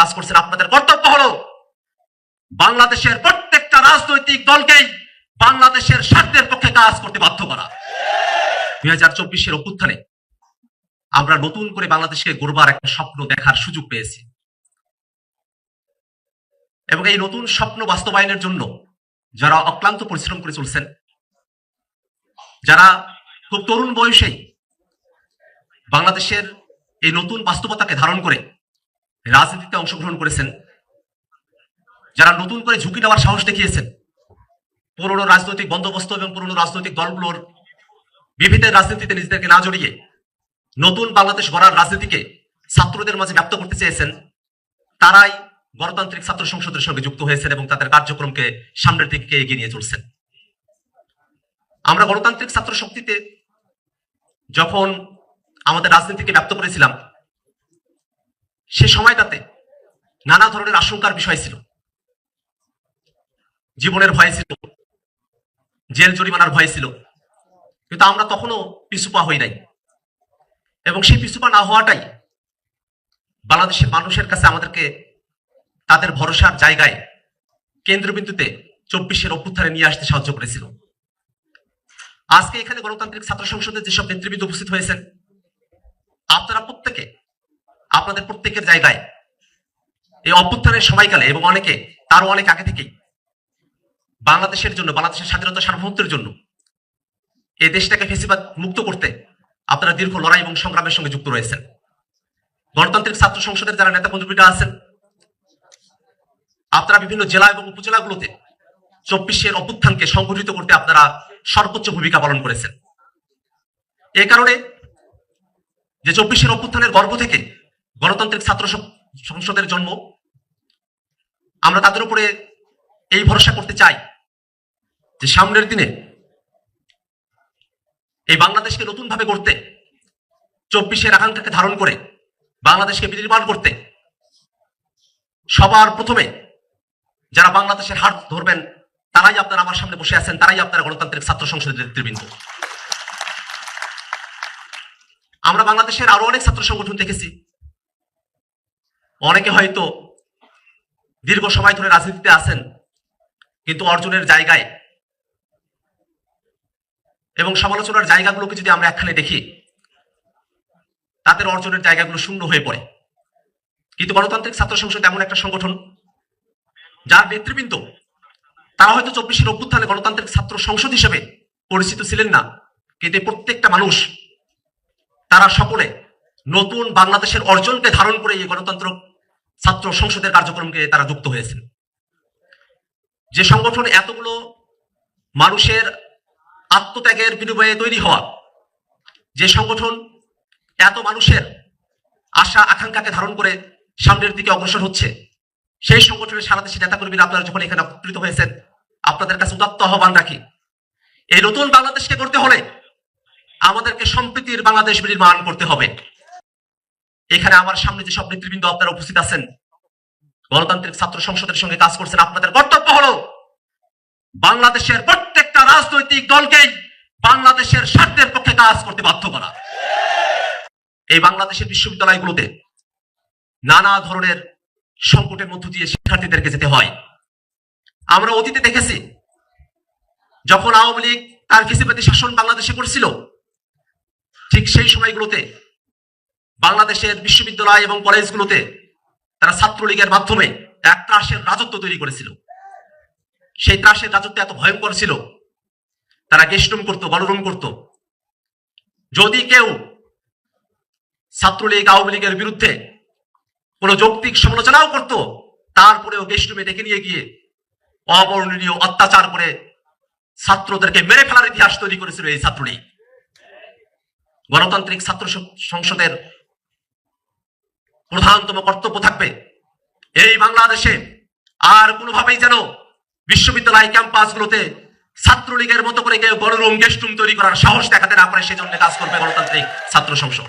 কাজ করছেন, আপনাদের কর্তব্য হলো বাংলাদেশের প্রত্যেকটা রাজনৈতিক দলকেই বাংলাদেশের স্বার্থের পক্ষে কাজ করতে বাধ্য করা। দুই হাজার চব্বিশের অভ্যুত্থানে আমরা নতুন করে বাংলাদেশকে গড়বার একটা স্বপ্ন দেখার সুযোগ পেয়েছি। এবং এই নতুন স্বপ্ন বাস্তবায়নের জন্য যারা অক্লান্ত পরিশ্রম করে চলছেন, যারা খুব তরুণ বয়সেই বাংলাদেশের এই নতুন বাস্তবতাকে ধারণ করে রাজনীতিতে অংশগ্রহণ করেছেন, যারা নতুন করে ঝুঁকি নেওয়ার সাহস দেখিয়েছেন, পুরনো রাজনৈতিক বন্দোবস্ত এবং পুরনো রাজনৈতিক দলগুলোর বিভেদের রাজনীতিতে নিজেদেরকে না জড়িয়ে নতুন বাংলাদেশ গড়ার রাজনীতিকে ছাত্রদের মাঝে ব্যক্ত করতে চেয়েছেন, তারাই গণতান্ত্রিক ছাত্র সংসদের সঙ্গে যুক্ত হয়েছেন এবং তাদের কার্যক্রমকে সামনের দিকে এগিয়ে নিয়ে চলছেন। আমরা গণতান্ত্রিক ছাত্র শক্তিতে যখন আমাদের রাজনীতিকে ব্যক্ত করেছিলাম সে সময়টাতে নানা ধরনের আশঙ্কার বিষয় ছিল। জীবনের ভয় ছিল, জেল জরিমানার ভয় ছিল। কিন্তু আমরা তখনও পিছুপা হই নাই। এবং সেই পিছুপা না হওয়াটাই বাংলাদেশের মানুষের কাছে আমাদেরকে তাদের ভরসার জায়গায় কেন্দ্রবিন্দুতে চব্বিশের অভ্যুত্থানে নিয়ে আসতে সাহায্য করেছিল। আজকে এখানে গণতান্ত্রিক ছাত্র সংসদের যেসব নেতৃবৃন্দ উপস্থিত হয়েছেন, আপনারা প্রত্যেকে আপনাদের প্রত্যেকের জায়গায় এই অভ্যুত্থানের সময়কালে এবং অনেকে, তারও অনেক আগে থেকেই, বাংলাদেশের জন্য, বাংলাদেশের স্বাধীনতা সার্বভৌমত্বের জন্য এই দেশটাকে ফেসিবাদ মুক্ত করতে আপনারা দীর্ঘ লড়াই এবং সংগ্রামের সঙ্গে যুক্ত রয়েছেন। গণতান্ত্রিক ছাত্র সংসদের যারা নেতা মন্ত্রীরা আছেন, আপনারা বিভিন্ন জেলা এবং উপজেলাগুলোতে চব্বিশের অভ্যুত্থানকে সংগঠিত করতে আপনারা সর্বোচ্চ ভূমিকা পালন করেছেন। এ কারণে যে চব্বিশের অভ্যুত্থানের গর্ভ থেকে গণতান্ত্রিক ছাত্র সংসদের জন্ম। আমরা তাদের উপরে এই ভরসা করতে চাই যে সামনের দিনে এই বাংলাদেশকে নতুন ভাবে গড়তে, চব্বিশের আকাঙ্ক্ষাকে ধারণ করে, বাংলাদেশকে বিনির্মাণ করতে সবার প্রথমে যারা বাংলাদেশের হাত ধরবেন, তারাই আপনারা আমার সামনে বসে আছেন, তারাই আপনারা গণতান্ত্রিক ছাত্র সংসদের নেতৃবৃন্দ। আমরা বাংলাদেশের আরও অনেক ছাত্র সংগঠন দেখেছি। অনেকে হয়তো দীর্ঘ সময় ধরে রাজনীতিতে আছেন, কিন্তু অর্জনের জায়গায় এবং সমালোচনার জায়গাগুলোকে যদি আমরা একখানে দেখি, তাদের অর্জনের জায়গাগুলো শূন্য হয়ে পড়ে। কিন্তু গণতান্ত্রিক ছাত্র সংসদ এমন একটা সংগঠন, যার নেতৃবৃন্দ, তারা হয়তো চব্বিশের অভ্যুত্থানে গণতান্ত্রিক ছাত্র সংসদ হিসেবে পরিচিত ছিলেন না, কিন্তু প্রত্যেকটা মানুষ, তারা সকলে নতুন বাংলাদেশের অর্জনকে ধারণ করে এই গণতন্ত্র ছাত্র সংসদের কার্যক্রমকে তারা যুক্ত হয়েছেন। যে সংগঠন এতগুলো মানুষের আত্মত্যাগের বিনিময়ে তৈরি হওয়া, যে সংগঠন এত মানুষের আশা আকাঙ্ক্ষাকে ধারণ করে সামনের দিকে অগ্রসর হচ্ছে, সেই সংগঠনের সারা দেশের নেতাকর্মীরা আপনারা যখন এখানে একত্রিত হয়েছেন, আপনাদের কাছে উদাত্ত আহ্বান রাখি, এই নতুন বাংলাদেশকে করতে হলে আমাদেরকে সম্প্রীতির বাংলাদেশ নির্মাণ করতে হবে। এখানে আমার সামনে যে সব নেতৃবৃন্দ আপনারা উপস্থিত আছেন, গণতান্ত্রিক ছাত্র সংসদের সঙ্গে কাজ করছেন, আপনাদের কর্তব্য হলো বাংলাদেশের প্রত্যেকটা রাজনৈতিক দলকেই বাংলাদেশের স্বার্থের পক্ষে কাজ করতে বাধ্য করা। এই বাংলাদেশের বিশ্ববিদ্যালয়গুলোতে নানা ধরনের সংকটের মধ্য দিয়ে শিক্ষার্থীদেরকে যেতে হয়। আমরা অতীতে দেখেছি, যখন আওয়ামী লীগ তার ফেসিবাদী শাসন বাংলাদেশে করছিল, ঠিক সেই সময়গুলোতে বাংলাদেশের বিশ্ববিদ্যালয় এবং কলেজগুলোতে তারা ছাত্রলীগের মাধ্যমে এক ত্রাসের রাজত্ব তৈরি করেছিল। সেই ত্রাসের রাজত্ব এত ভয়ঙ্কর ছিল। তারা গেস্টরুম করতো, গণরুম করত। যদি কেউ ছাত্রলীগ, আওয়ামী লীগের বিরুদ্ধে কোনো যৌক্তিক সমালোচনাও করত, তারপরেও গেস্টরুমে ডেকে নিয়ে গিয়ে অবর্ণনীয় অত্যাচার করে ছাত্রদেরকে মেরে ফেলার ইতিহাস তৈরি করেছিল এই ছাত্রলীগ। গণতান্ত্রিক ছাত্র সংসদের প্রধানতম কর্তব্য থাকবে। এই বাংলাদেশে আর কোনোভাবেই যেন বিশ্ববিদ্যালয় ক্যাম্পাসগুলোতে ছাত্রলীগের মতো করে কেউ বড় রুম গেস্ট রুম তৈরি করার সাহস দেখাতে না পারে, সেজন্য কাজ করবে গণতান্ত্রিক ছাত্র সংসদ।